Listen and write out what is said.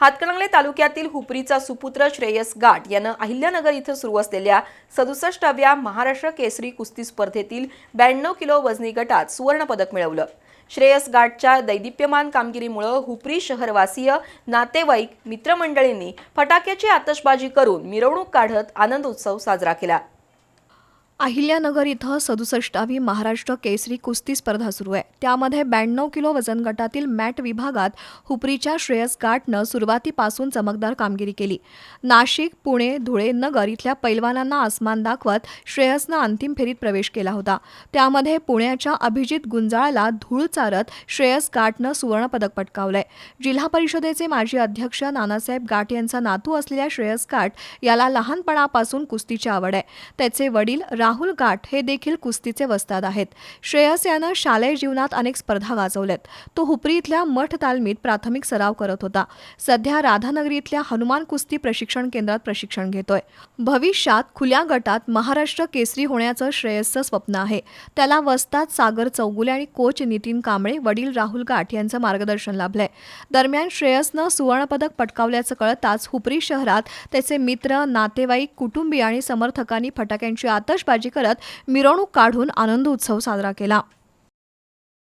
हातकणंगले तालुक्यातील हुपरीचा सुपुत्र श्रेयस गाठ यानं अहिल्यानगर इथं सुरू असलेल्या सदुसष्टाव्या महाराष्ट्र केसरी कुस्ती स्पर्धेतील ब्याण्णव किलो वजनी गटात सुवर्णपदक मिळवलं. श्रेयस गाठच्या दैदिप्यमान कामगिरीमुळं हुपरी शहरवासीय नातेवाईक मित्रमंडळींनी फटाक्याची आतषबाजी करून मिरवणूक काढत आनंद उत्सव साजरा केला. अहिल्यानगर इथं सदुसष्टावी महाराष्ट्र केसरी कुस्ती स्पर्धा सुरू आहे. त्यामध्ये ब्याण्णव किलो वजन गटातील मॅट विभागात हुपरीच्या श्रेयस गाठनं सुरुवातीपासून चमकदार कामगिरी केली. नाशिक पुणे धुळे नगर इथल्या पैलवानांना आसमान दाखवत श्रेयसनं अंतिम फेरीत प्रवेश केला होता. त्यामध्ये पुण्याच्या अभिजित गुंजाळला धूळ चारत श्रेयस गाठनं सुवर्णपदक पटकावलंय. जिल्हा परिषदेचे माजी अध्यक्ष नानासाहेब गाठ यांचा नातू असलेल्या श्रेयस गाठ याला लहानपणापासून कुस्तीची आवड आहे. त्याचे वडील राहुल गाठ हे देखील कुस्तीचे वस्ताद आहेत. श्रेयस यानं शालेय जीवनात अनेक स्पर्धा गाजवल्यात. तो हुपरी इथल्या मठ तालमीत प्राथमिक सराव करत होता. सध्या राधानगरी इथल्या हनुमान कुस्ती प्रशिक्षण केंद्रात प्रशिक्षण घेतोय. भविष्यात खुल्या गटात महाराष्ट्र केसरी होण्याचं श्रेयसचं स्वप्न आहे. त्याला वस्ताद सागर चौगुले आणि कोच नितीन कांबळे वडील राहुल गाठ यांचं मार्गदर्शन लाभलंय. दरम्यान श्रेयसनं सुवर्णपदक पटकावल्याचं कळताच हुपरी शहरात त्याचे मित्र नातेवाईक कुटुंबीय आणि समर्थकांनी फटाक्यांची आतषबाजी करत मिरवणूक काढून आनंद उत्सव साजरा केला.